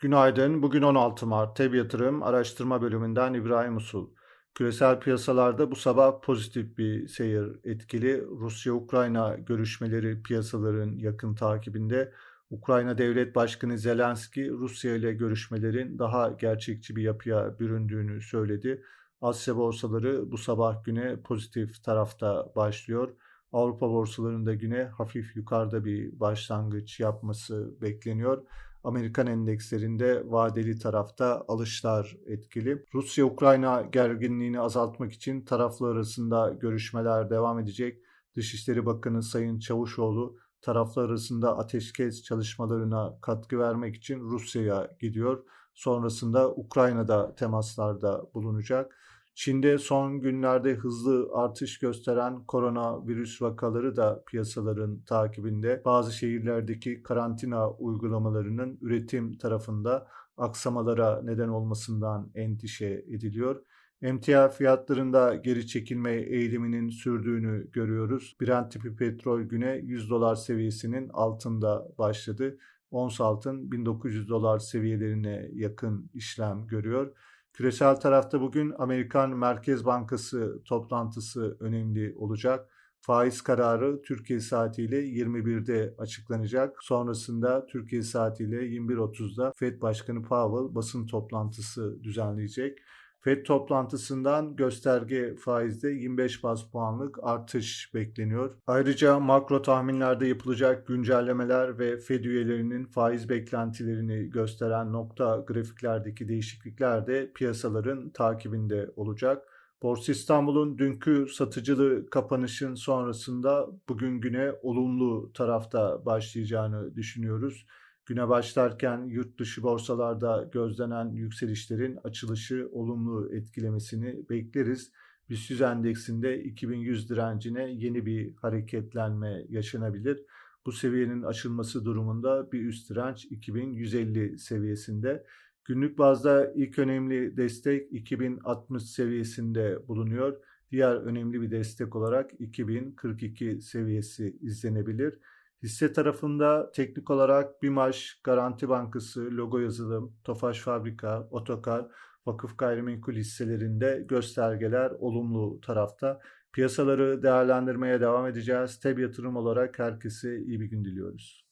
Günaydın. Bugün 16 Mart. TEB Yatırım Araştırma Bölümünden İbrahim Usul. Küresel piyasalarda bu sabah pozitif bir seyir etkili. Rusya-Ukrayna görüşmeleri piyasaların yakın takibinde. Ukrayna Devlet Başkanı Zelenski Rusya ile görüşmelerin daha gerçekçi bir yapıya büründüğünü söyledi. Asya borsaları bu sabah güne pozitif tarafta başlıyor. Avrupa borsalarında güne hafif yukarıda bir başlangıç yapması bekleniyor. Amerikan endekslerinde vadeli tarafta alışlar etkili. Rusya-Ukrayna gerginliğini azaltmak için taraflar arasında görüşmeler devam edecek. Dışişleri Bakanı Sayın Çavuşoğlu taraflar arasında ateşkes çalışmalarına katkı vermek için Rusya'ya gidiyor. Sonrasında Ukrayna'da temaslarda bulunacak. Çin'de son günlerde hızlı artış gösteren koronavirüs vakaları da piyasaların takibinde. Bazı şehirlerdeki karantina uygulamalarının üretim tarafında aksamalara neden olmasından endişe ediliyor. Emtia fiyatlarında geri çekilme eğiliminin sürdüğünü görüyoruz. Brent tipi petrol güne 100 dolar seviyesinin altında başladı. Ons altın 1900 dolar seviyelerine yakın işlem görüyor. Küresel tarafta bugün Amerikan Merkez Bankası toplantısı önemli olacak. Faiz kararı Türkiye saatiyle 21'de açıklanacak. Sonrasında Türkiye saatiyle 21.30'da Fed Başkanı Powell basın toplantısı düzenleyecek. FED toplantısından gösterge faizde 25 bas puanlık artış bekleniyor. Ayrıca makro tahminlerde yapılacak güncellemeler ve FED üyelerinin faiz beklentilerini gösteren nokta grafiklerdeki değişiklikler de piyasaların takibinde olacak. Borsa İstanbul'un dünkü satıcılı kapanışın sonrasında bugün güne olumlu tarafta başlayacağını düşünüyoruz. Güne başlarken yurt dışı borsalarda gözlenen yükselişlerin açılışı olumlu etkilemesini bekleriz. BIST 100 endeksinde 2100 direncine yeni bir hareketlenme yaşanabilir. Bu seviyenin aşılması durumunda bir üst direnç 2150 seviyesinde. Günlük bazda ilk önemli destek 2060 seviyesinde bulunuyor. Diğer önemli bir destek olarak 2042 seviyesi izlenebilir. Hisse tarafında teknik olarak BİMAŞ, Garanti Bankası, Logo Yazılım, Tofaş Fabrika, Otokar, Vakıf Gayrimenkul hisselerinde göstergeler olumlu tarafta. Piyasaları değerlendirmeye devam edeceğiz. Teb yatırım olarak herkese iyi bir gün diliyoruz.